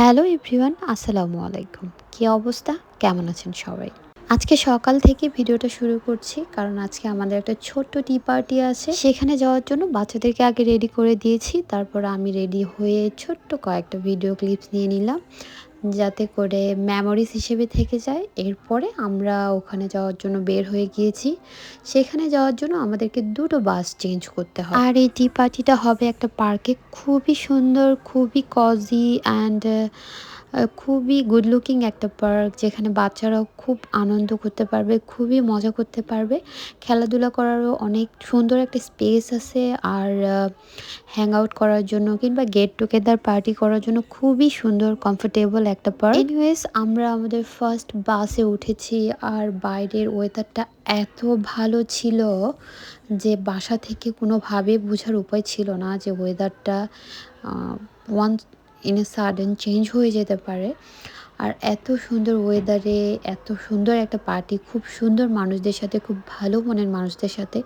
Hello everyone, আসসালামু আলাইকুম। কি অবস্থা? কেমন আছেন সবাই? আজকে সকাল থেকে ভিডিওটা শুরু করছি, কারণ আজকে আমাদের একটা ছোট্ট টি পার্টি আছে। সেখানে যাওয়ার জন্য বাচ্চাদেরকে আগে রেডি করে দিয়েছি, তারপর আমি রেডি হয়ে ছোট্ট কয়েকটা ভিডিও ক্লিপস নিয়ে নিলাম। যাতে করে মেমোরিজ হিসেবে থেকে যায়। এরপরে আমরা ওখানে যাওয়ার জন্য বের হয়ে গিয়েছি। সেখানে যাওয়ার জন্য আমাদেরকে দুটো বাস চেঞ্জ করতে হয়। আর এই টি পার্টিটা হবে একটা পার্কে খুবই সুন্দর, খুবই কজি অ্যান্ড খুবই গুড লুকিং একটা পার্ক যেখানে বাচ্চারাও খুব আনন্দ করতে পারবে, খুবই মজা করতে পারবে। খেলাধুলা করারও অনেক সুন্দর একটা স্পেস আছে আর হ্যাং আউট করার জন্য কিংবা গেট টুগেদার পার্টি করার জন্য খুবই সুন্দর কমফোর্টেবল একটা পার্ক এনিওয়েজ আমরা আমাদের ফার্স্ট বাসে উঠেছি আর বাইরের ওয়েদারটা এত ভালো ছিল যে বাসা থেকে কোনোভাবে বোঝার উপায় ছিল না যে ওয়েদারটা one in a sudden change হয়ে যেতে পারে। আর এত সুন্দর ওয়েদারে এত সুন্দর একটা পার্টি খুব সুন্দর মানুষদের সাথে, খুব ভালো মনের মানুষদের সাথে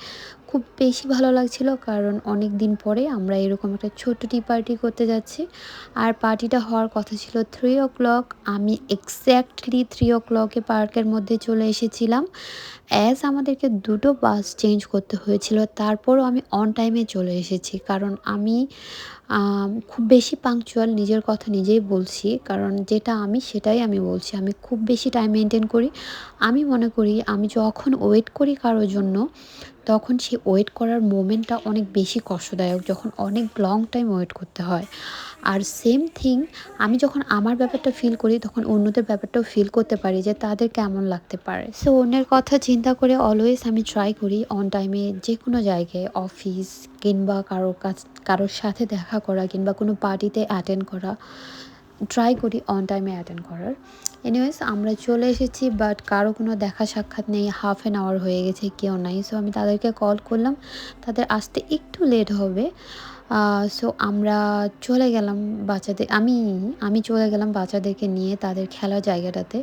খুব বেশি ভালো লাগছিল, কারণ অনেক দিন পরে আমরা এরকম একটা ছোট্ট টি পার্টি করতে যাচ্ছি। আর পার্টিটা হওয়ার কথা ছিল থ্রি ও ক্লক আমি এক্স্যাক্টলি থ্রি ও ক্লকে পার্কের মধ্যে চলে এসেছিলাম। অ্যাজ আমাদেরকে দুটো বাস চেঞ্জ করতে হয়েছিল, তারপরও আমি অন টাইমে চলে এসেছি। কারণ আমি খুব বেশি পাংচুয়াল নিজের কথা নিজেই বলছি, কারণ যেটা আমি সেটাই আমি বলছি। আমি খুব বেশি টাইম মেনটেন করি। আমি মনে করি, আমি যখন ওয়েট করি কারোর জন্য তখন সেই ওয়েট করার মোমেন্টটা অনেক বেশি কষ্টদায়ক, যখন অনেক লং টাইম ওয়েট করতে হয়। আর সেম থিং আমি যখন আমার ব্যাপারটা ফিল করি, তখন অন্যদের ব্যাপারটাও ফিল করতে পারি যে তাদের কেমন লাগতে পারে। সো অন্যের কথা চিন্তা করে অলওয়েজ আমি ট্রাই করি অন টাইমে যে কোনো জায়গায় অফিস কিংবা কারোর কাছ, কারোর সাথে দেখা করা কিংবা কোনো পার্টিতে অ্যাটেন্ড করা। ট্রাই করি অন টাইমে অ্যাটেন্ড করার। এনিওয়েজ আমরা চলে এসেছি বাট কারও কোনো দেখা সাক্ষাৎ নেই হাফ অ্যান আওয়ার হয়ে গেছে, কেউ নাই। সো আমি তাদেরকে কল করলাম, তাদের আসতে একটু লেট হবে। সো আমরা চলে গেলাম বাচ্চাদের, আমি আমি চলে গেলাম বাচ্চাদেরকে নিয়ে তাদের খেলার জায়গাটাতে।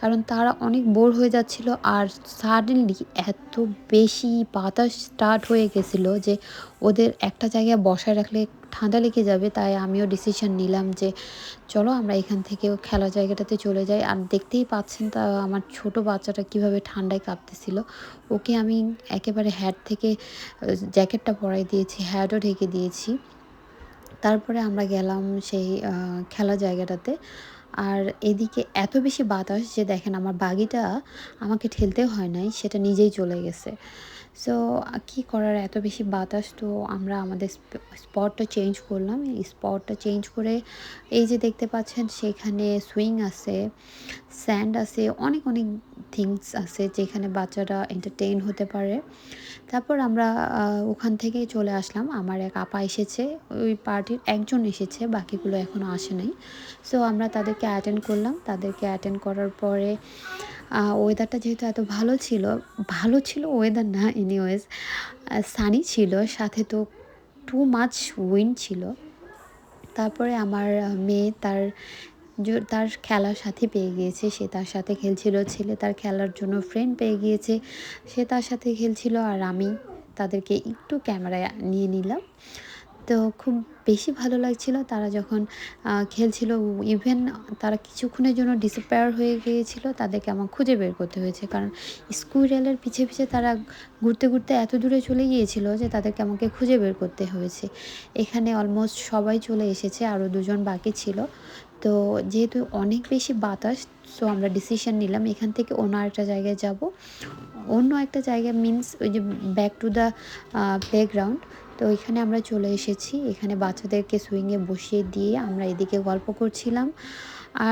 কারণ তারা অনেক বোর হয়ে যাচ্ছিল আর সাডেনলি এত বেশি বাতাস স্টার্ট হয়ে গেছিল যে ওদের একটা জায়গায় বসায় রাখলে ঠান্ডা লেগে যাবে, তাই আমিও ডিসিশন নিলাম যে চলো আমরা এখান থেকে খেলার জায়গাটাতে চলে যাই। আর দেখতেই পাচ্ছেন তা, আমার ছোট বাচ্চাটা কীভাবে ঠান্ডায় কাঁপতেছিল। ওকে আমি একেবারে হ্যাট থেকে জ্যাকেটটা পরাই দিয়েছি হ্যাটও ঢেকে দিয়েছি। তারপরে আমরা গেলাম সেই খেলা জায়গাটাতে। আর এদিকে এত বেশি বাতাস যে দেখেন আমার বাগিটা আমাকে ঠেলতে হয় নাই, সেটা নিজেই চলে গেছে। সো কী করার? এত বেশি বাতাস তো আমরা আমাদের স্পটটা চেঞ্জ করলাম। এই স্পটটা চেঞ্জ করে এই যে দেখতে পাচ্ছেন, সেখানে সুইং আছে স্যান্ড আছে, অনেক অনেক থিংস আছে যেখানে বাচ্চারা এন্টারটেইন হতে পারে। তারপর আমরা ওখান থেকেই চলে আসলাম। আমার এক আপা এসেছে, ওই পার্টির একজন এসেছে, বাকিগুলো এখনও আসে নাই। সো আমরা তাদেরকে অ্যাটেন্ড করলাম। তাদেরকে অ্যাটেন্ড করার পরে ওয়েদারটা যেহেতু এত ভালো ছিল ভালো ছিল ওয়েদার না এনিওয়েজ সানি ছিল, সাথে তো টু মাচ উইন্ড ছিল। তারপরে আমার মেয়ে তার তার খেলার সাথে পেয়ে গিয়েছে, সে তার সাথে খেলছিল, ছেলে তার খেলার জন্য ফ্রেন্ড পেয়ে গিয়েছে, সে তার সাথে খেলছিল, আর আমি তাদেরকে একটু ক্যামেরায় নিয়ে নিলাম। তো খুব বেশি ভালো লাগছিল। তারা যখন খেলছিল ইভেন তারা কিছুক্ষণের জন্য ডিসপেয়ার হয়ে গিয়েছিল, তাদেরকে আমার খুঁজে বের করতে হয়েছে। কারণ রেলের পিছে পিছে তারা ঘুরতে ঘুরতে এত দূরে চলে গিয়েছিল যে তাদেরকে আমাকে খুঁজে বের করতে হয়েছে। এখানে অলমোস্ট সবাই চলে এসেছে আরও দুজন বাকি ছিল। তো যেহেতু অনেক বেশি বাতাস সো আমরা ডিসিশন নিলাম, এখান থেকে অন্য একটা জায়গায় যাব। অন্য একটা জায়গা মিন্স ওই যে ব্যাক টু দ্য প্লেগ্রাউন্ড তো ওইখানে আমরা চলে এসেছি। এখানে বাচ্চাদেরকে সুইংয়ে বসিয়ে দিয়ে আমরা এদিকে গল্প করছিলাম।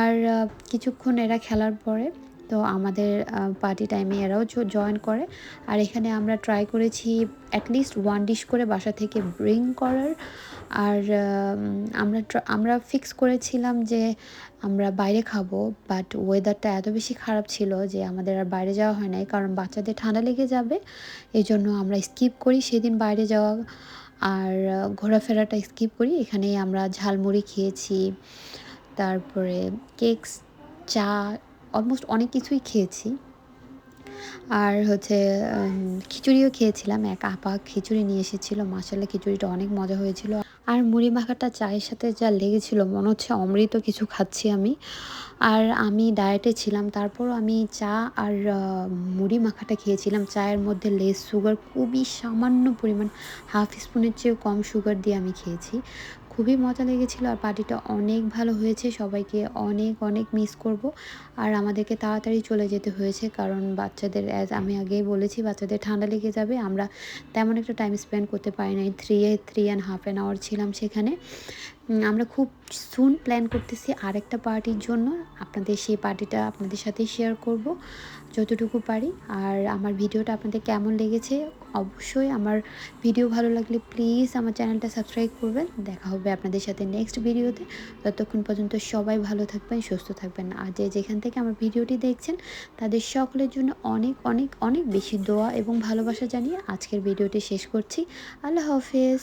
আর কিছুক্ষণ এরা খেলার পরে তো আমাদের পার্টি টাইমে এরাও জয়েন করে। আর এখানে আমরা ট্রাই করেছি অ্যাটলিস্ট ওয়ান ডিশ করে বাসা থেকে ব্রিং করার। আর আমরা আমরা ফিক্স করেছিলাম যে আমরা বাইরে খাব বাট ওয়েদারটা এত বেশি খারাপ ছিল যে আমাদের আর বাইরে যাওয়া হয় নাই, কারণ বাচ্চাদের ঠান্ডা লেগে যাবে। এই জন্য আমরা স্কিপ করি সেদিন বাইরে যাওয়া। আর ঘোরাফেরাটা স্কিপ করি। এখানেই আমরা ঝালমুড়ি খেয়েছি। তারপরে কেকস চা অলমোস্ট অনেক কিছুই খেয়েছি। আর হচ্ছে খিচুড়িও খেয়েছিলাম, এক আপা খিচুড়ি নিয়ে এসেছিল মাসাল্লাহ খিচুড়িটা অনেক মজা হয়েছিল। আর মুড়ি মাখাটা চায়ের সাথে যা লেগেছিল, মনে হচ্ছে অমৃত কিছু খাচ্ছি আমি। আর আমি ডায়েটে ছিলাম, তারপরও আমি চা আর মুড়ি মাখাটা খেয়েছিলাম। চায়ের মধ্যে লেস সুগার খুবই সামান্য পরিমাণ হাফ স্পুনের চেয়েও কম সুগার দিয়ে আমি খেয়েছি। খুবই মজা লেগেছিল আর পার্টিটা অনেক ভালো হয়েছে। সবাইকে অনেক অনেক মিস করব। আর আমাদেরকে তাড়াতাড়ি চলে যেতে হয়েছে কারণ বাচ্চাদের অ্যাজ আমি আগেই বলেছি, বাচ্চাদের ঠান্ডা লেগে যাবে। আমরা তেমন একটা টাইম স্পেন্ড করতে পারি নাই। Three a three and half an hour ছিলাম সেখানে। আমরা খুব সুন প্ল্যান করতেছি আরেকটা পার্টির জন্য। আপনাদের সেই পার্টিটা আপনাদের সাথে শেয়ার করব, যতটুকু পারি। আর আমার ভিডিওটা আপনাদের কেমন লেগেছে অবশ্যই আমার ভিডিও ভালো লাগলে প্লিজ আমার চ্যানেলটা সাবস্ক্রাইব করবেন। দেখা হবে আপনাদের সাথে নেক্সট ভিডিওতে ততক্ষণ পর্যন্ত সবাই ভালো থাকবেন, সুস্থ থাকবেন। আর যে যেখান থেকে আমার ভিডিওটি দেখছেন, তাদের সকলের জন্য অনেক অনেক অনেক বেশি দোয়া এবং ভালোবাসা জানিয়ে আজকের ভিডিওটি শেষ করছি। আল্লাহ হাফেজ।